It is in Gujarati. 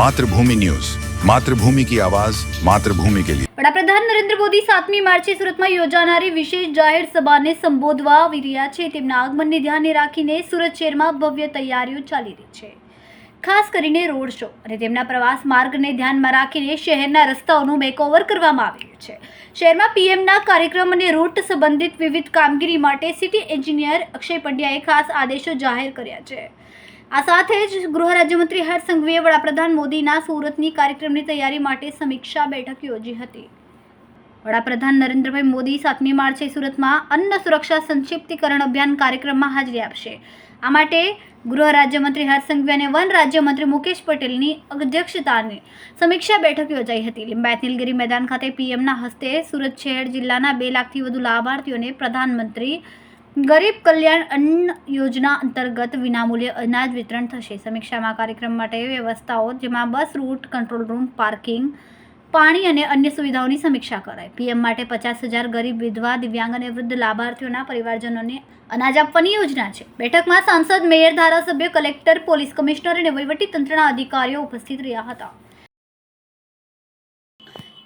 માતૃભૂમિ ન્યૂઝ. માતૃભૂમિ કી આવાજ, માતૃભૂમિ કે લિયે. વડાપ્રધાન નરેન્દ્ર મોદી સાતમી માર્ચે સુરતમાં યોજાનારી વિશેષ જાહેર સભાને સંબોધવા આવી રહ્યા છે. તેમના આગમનને ધ્યાને રાખીને સુરત શહેરમાં ભવ્ય તૈયારીઓ ચાલી રહી છે. ખાસ કરીને રોડ શો અને તેમના પ્રવાસ માર્ગને ધ્યાનમાં રાખીને શહેરના રસ્તાઓનું મેકઓવર કરવામાં આવી રહ્યું છે. શહેરમાં પીએમના કાર્યક્રમ અને રૂટ સંબંધિત વિવિધ કામગીરી માટે સિટી એન્જિનિયર અક્ષય પંડ્યાએ ખાસ આદેશો જાહેર કર્યા છે. આ સાથે જ ગૃહ રાજ્યમંત્રી હર્ષ સંઘવીએ વડાપ્રધાન મોદીના સુરતની કાર્યક્રમની તૈયારી માટે સમીક્ષા બેઠક યોજી હતી. વડાપ્રધાન નરેન્દ્રભાઈ મોદી સાતમી માર્ચે સુરતમાં અન્ન સુરક્ષા સંક્ષિપ્તીકરણ અભિયાન કાર્યક્રમમાં હાજરી આપશે. આ માટે ગૃહ રાજ્યમંત્રી હર્ષ સંઘવી અને વન રાજ્યમંત્રી મુકેશ પટેલની અધ્યક્ષતાની સમીક્ષા બેઠક યોજાઈ હતી. લિંબાયત નીલગિરી મેદાન ખાતે પીએમના હસ્તે સુરત શહેર જિલ્લાના બે લાખથી વધુ લાભાર્થીઓને પ્રધાનમંત્રી ગરીબ કલ્યાણ અન્ન યોજના અંતર્ગત વિનામૂલ્યે અનાજ વિતરણ થશે. સમીક્ષામાં કાર્યક્રમ માટે વ્યવસ્થાઓ, જેમાં bus, route, control room, parking, પાણી અને અન્ય સુવિધાઓની સમીક્ષા કરાય પીએમ માટે પચાસ હજાર ગરીબ વિધવા, દિવ્યાંગ અને વૃદ્ધ લાભાર્થીઓના પરિવારજનોને અનાજ આપવાની યોજના છે. બેઠકમાં સાંસદ, મેયર, ધારાસભ્ય, કલેક્ટર, પોલીસ કમિશનર અને વહીવટીતંત્રના અધિકારીઓ ઉપસ્થિત રહ્યા હતા.